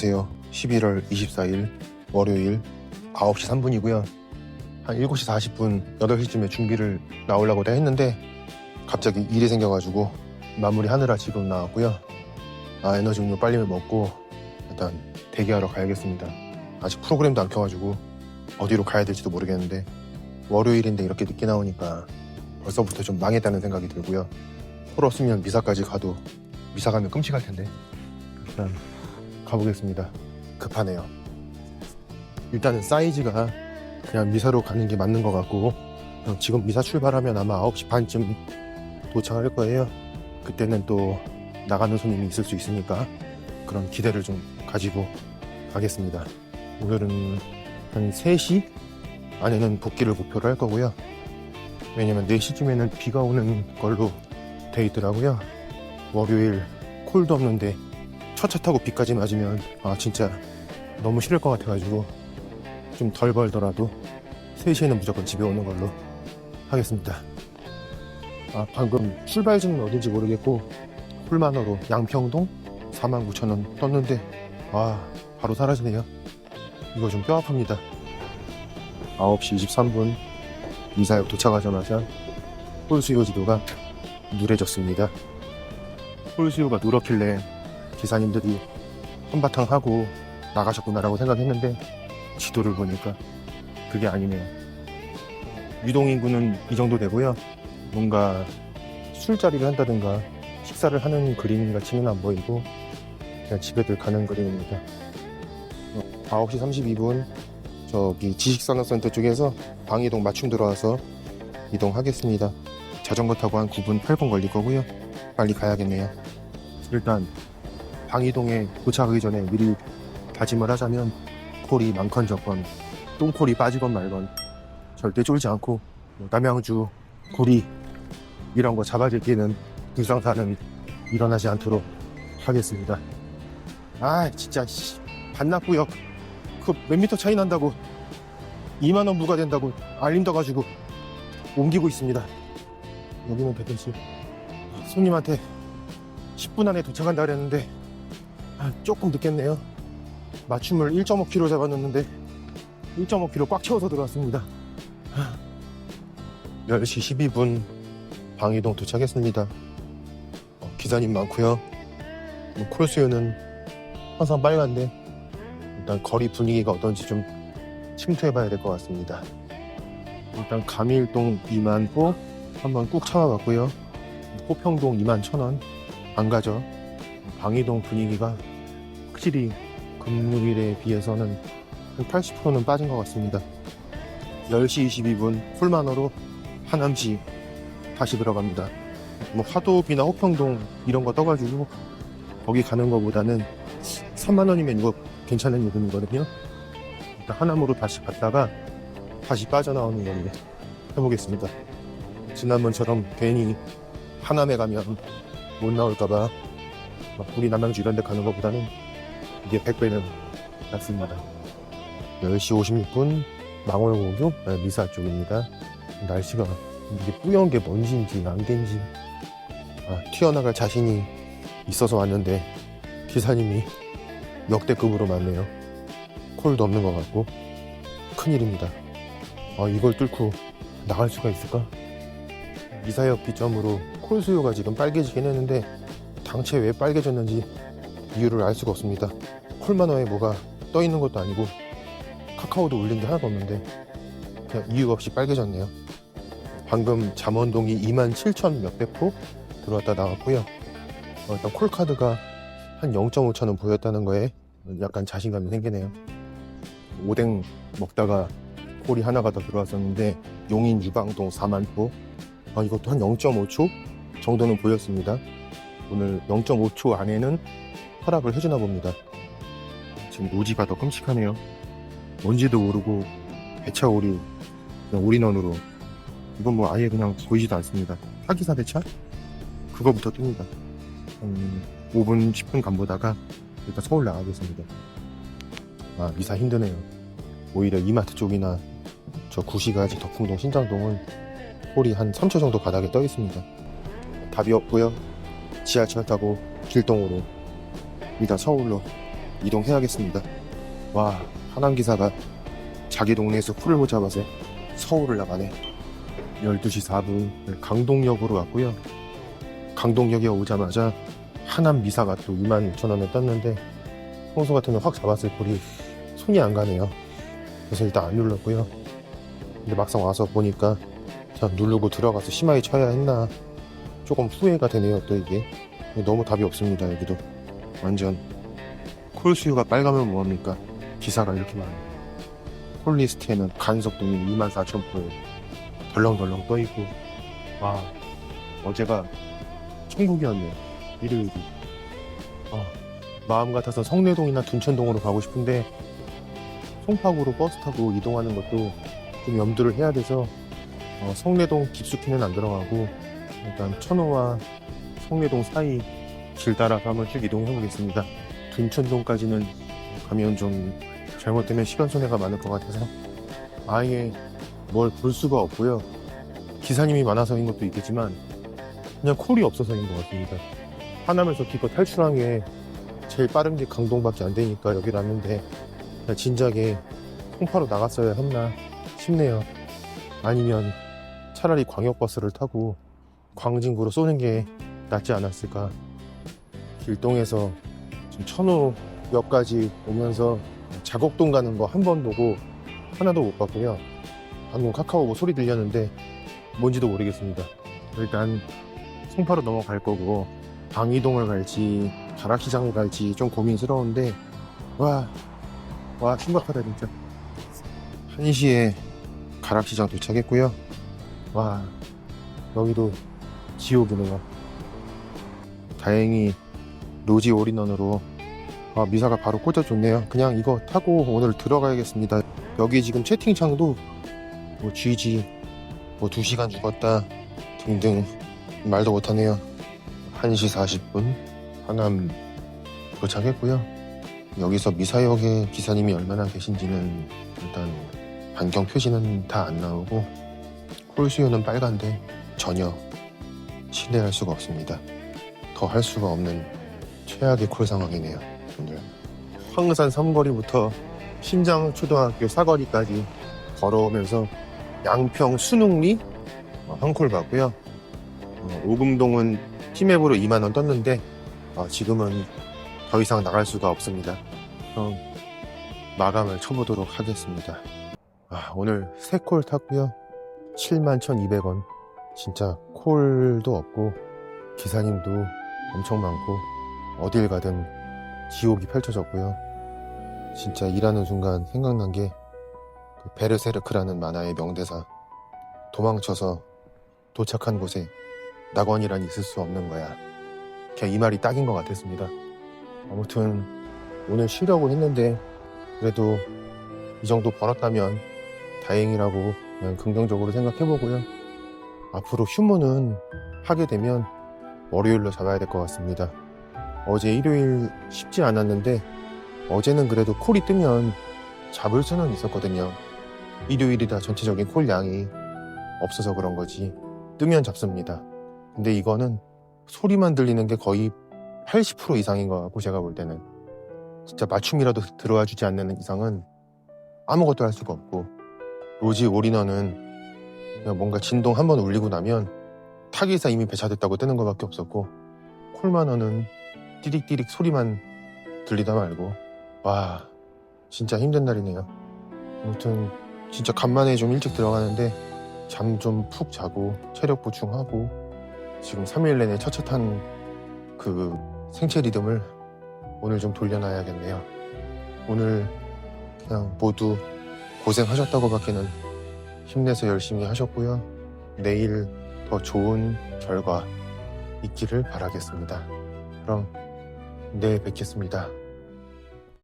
안녕하세요. 11월 24일 월요일 9시 3분이고요. 한 7시 40분, 8시쯤에 준비를 나오려고 다 했는데 갑자기 일이 생겨가지고 마무리 하느라 지금 나왔고요. 아, 에너지 음료 빨리 먹고 일단 대기하러 가야겠습니다. 아직 프로그램도 안 켜가지고 어디로 가야 될지도 모르겠는데 월요일인데 이렇게 늦게 나오니까 벌써부터 좀 망했다는 생각이 들고요. 콜 없으면 미사까지 가도 미사 가면 끔찍할 텐데 일단 가보겠습니다. 급하네요. 일단은 사이즈가 그냥 미사로 가는 게 맞는 것 같고 어, 지금 미사 출발하면 아마 9시 반쯤 도착할 거예요. 그때는 또 나가는 손님이 있을 수 있으니까 그런 기대를 좀 가지고 가겠습니다. 오늘은 한 3시 안에는 복귀를 목표로 할 거고요. 왜냐면 4시쯤에는 비가 오는 걸로 돼 있더라고요. 월요일 콜도 없는데 첫차 타고 비까지 맞으면 아 진짜 너무 싫을 것 같아가지고 좀 덜 벌더라도 3시에는 무조건 집에 오는 걸로 하겠습니다. 아 방금 출발지는 어딘지 모르겠고 콜만어로 양평동 49,000원 떴는데 아 바로 사라지네요. 이거 좀 뼈 아픕니다. 9시 23분 이사역 도착하자마자 홀수요 지도가 누래졌습니다. 홀수요가 누렇길래 기사님들이 한바탕 하고 나가셨구나라고 생각했는데 지도를 보니까 그게 아니네요. 유동인구는 이 정도 되고요. 뭔가 술자리를 한다든가 식사를 하는 그림 같이는 안 보이고 그냥 집에들 가는 그림입니다. 어, 9시 32분 저기 지식산업센터 쪽에서 방이동 맞춤 들어와서 이동하겠습니다. 자전거 타고 한 9분 8분 걸릴 거고요. 빨리 가야겠네요. 일단 방이동에 도착하기 전에 미리 다짐을 하자면 콜이 많건 적건 똥콜이 빠지건 말건 절대 쫄지 않고 뭐 남양주, 구리 이런 거 잡아들기는 불상사는 일어나지 않도록 하겠습니다. 아 진짜 씨, 반납구역 그몇 미터 차이 난다고 2만 원 부과된다고 알림 떠가지고 옮기고 있습니다. 여기는 백현씨 손님한테 10분 안에 도착한다 그랬는데 아, 조금 늦겠네요. 맞춤을 1.5kg 잡아놨는데 1.5kg 꽉 채워서 들어왔습니다. 아, 10시 12분 방이동 도착했습니다. 어, 기사님 많고요. 뭐 콜수요는 항상 빨간데 일단 거리 분위기가 어떤지 좀 침투해봐야 될 것 같습니다. 일단 감일동 2만 호 한번 꾹 참아봤고요. 호평동 2만 천 원 안 가죠. 방이동 분위기가 확실히 금요일에 비해서는 한 80%는 빠진 것 같습니다. 10시 22분 풀만어로 하남시 다시 들어갑니다. 뭐 화도비나 호평동 이런 거 떠가지고 거기 가는 것보다는 3만 원이면 이거 괜찮은 요금이거든요. 일단 하남으로 다시 갔다가 다시 빠져나오는 걸로 해보겠습니다. 지난번처럼 괜히 하남에 가면 못 나올까봐 막 우리 남양주 이런 데 가는 것보다는 이게 100배는 낫습니다. 10시 56분 망월고교 네, 미사 쪽입니다. 날씨가 이게 뿌연 게 뭔지인지 안개인지 아, 튀어나갈 자신이 있어서 왔는데 기사님이 역대급으로 많네요. 콜도 없는 것 같고 큰일입니다. 아, 이걸 뚫고 나갈 수가 있을까? 미사역 기점으로 콜 수요가 지금 빨개지긴 했는데 당최 왜 빨개졌는지 이유를 알 수가 없습니다. 콜만어에 뭐가 떠 있는 것도 아니고 카카오도 올린 게 하나도 없는데 그냥 이유 없이 빨개졌네요. 방금 잠원동이 2만 7천 몇백 호 들어왔다 나왔고요. 어, 일단 콜카드가 한 0.5천 원 보였다는 거에 약간 자신감이 생기네요. 오뎅 먹다가 콜이 하나가 더 들어왔었는데 용인 유방동 4만 호 아, 이것도 한 0.5초 정도는 보였습니다. 오늘 0.5초 안에는 허락을 해주나 봅니다. 지금 노지가 더 끔찍하네요. 뭔지도 모르고 배차오리 그냥 올인원으로 이건 뭐 아예 그냥 보이지도 않습니다. 하기사 대차 그거부터 뜹니다. 한 5분 10분 간 보다가 일단 서울 나가겠습니다. 아 미사 힘드네요. 오히려 이마트 쪽이나 저 구시가지 덕풍동 신장동은 홀이 한 3초 정도 바닥에 떠 있습니다. 답이 없고요. 지하철 타고 길동으로 일단 서울로 이동해야겠습니다. 와, 하남 기사가 자기 동네에서 풀을 못 잡아서 서울을 나가네. 12시 4분 강동역으로 왔고요. 강동역에 오자마자 하남 미사가 또 2만 6천 원에 떴는데 평소 같으면 확 잡았을 꼴이 손이 안 가네요. 그래서 일단 안 눌렀고요. 근데 막상 와서 보니까 자 누르고 들어가서 심하게 쳐야 했나 조금 후회가 되네요 또 이게. 너무 답이 없습니다 여기도. 완전 콜 수요가 빨가면 뭐합니까? 기사가 이렇게 많아요. 콜리스트에는 간속동이 24,000불 덜렁덜렁 떠있고. 와 어제가 천국이었네요 일요일이. 아, 마음 같아서 성내동이나 둔천동으로 가고 싶은데 송파구로 버스 타고 이동하는 것도 좀 염두를 해야 돼서 어, 성내동 깊숙이는 안 들어가고 일단 천호와 성내동 사이 길 따라서 한번 쭉 이동해 보겠습니다. 둔천동까지는 가면 좀 잘못되면 시간 손해가 많을 것 같아서 아예 뭘 볼 수가 없고요. 기사님이 많아서인 것도 있겠지만 그냥 콜이 없어서인 것 같습니다. 하남에서 기껏 탈출한 게 제일 빠른 게 강동밖에 안 되니까 여기 왔는데 진작에 송파로 나갔어야 했나 싶네요. 아니면 차라리 광역버스를 타고 광진구로 쏘는 게 낫지 않았을까. 길동에서 지금 천호 역까지 오면서 자곡동 가는 거 한 번 보고 하나도 못 봤고요. 방금 카카오 뭐 소리 들렸는데 뭔지도 모르겠습니다. 일단 송파로 넘어갈 거고 방이동을 갈지 가락시장을 갈지 좀 고민스러운데 와, 와 심각하다 진짜. 1시에 가락시장 도착했고요. 와 여기도 지옥이네요. 다행히 로지 올인원으로 아, 미사가 바로 꽂아줬네요. 그냥 이거 타고 오늘 들어가야겠습니다. 여기 지금 채팅창도 뭐 GG 뭐 2시간 죽었다 등등 말도 못하네요. 1시 40분 하남 도착했고요. 여기서 미사역에 기사님이 얼마나 계신지는 일단 반경 표시는 다 안 나오고 콜 수요는 빨간데 전혀 신뢰할 수가 없습니다. 더 할 수가 없는 최악의 콜 상황이네요. 오늘 황산 삼거리부터 신장 초등학교 사거리까지 걸어오면서 양평 순웅리 어, 한콜 받고요. 어, 오금동은 티맵으로 2만 원 떴는데 어, 지금은 더 이상 나갈 수가 없습니다. 그럼 마감을 쳐보도록 하겠습니다. 아, 오늘 세 콜 탔고요. 71,200원. 진짜 콜도 없고 기사님도 엄청 많고 어딜 가든 지옥이 펼쳐졌고요. 진짜 일하는 순간 생각난 게 그 베르세르크라는 만화의 명대사. 도망쳐서 도착한 곳에 낙원이란 있을 수 없는 거야. 그냥 이 말이 딱인 것 같았습니다. 아무튼 오늘 쉬려고 했는데 그래도 이 정도 벌었다면 다행이라고 긍정적으로 생각해보고요. 앞으로 휴무는 하게 되면 월요일로 잡아야 될 것 같습니다. 어제 일요일 쉽지 않았는데 어제는 그래도 콜이 뜨면 잡을 수는 있었거든요. 일요일이다 전체적인 콜 양이 없어서 그런 거지. 뜨면 잡습니다. 근데 이거는 소리만 들리는 게 거의 80% 이상인 것 같고 제가 볼 때는 진짜 맞춤이라도 들어와 주지 않는 이상은 아무것도 할 수가 없고 로지 올인원은 뭔가 진동 한 번 울리고 나면 타기사 이미 배차됐다고 뜨는 것밖에 없었고 콜만원은 띠릭띠릭 소리만 들리다 말고 와 진짜 힘든 날이네요. 아무튼 진짜 간만에 좀 일찍 들어가는데 잠 좀 푹 자고 체력 보충하고 지금 3일 내내 처참한 그 생체 리듬을 오늘 좀 돌려놔야겠네요. 오늘 그냥 모두 고생하셨다고 밖에는 힘내서 열심히 하셨고요. 내일 더 좋은 결과 있기를 바라겠습니다. 그럼 내일 뵙겠습니다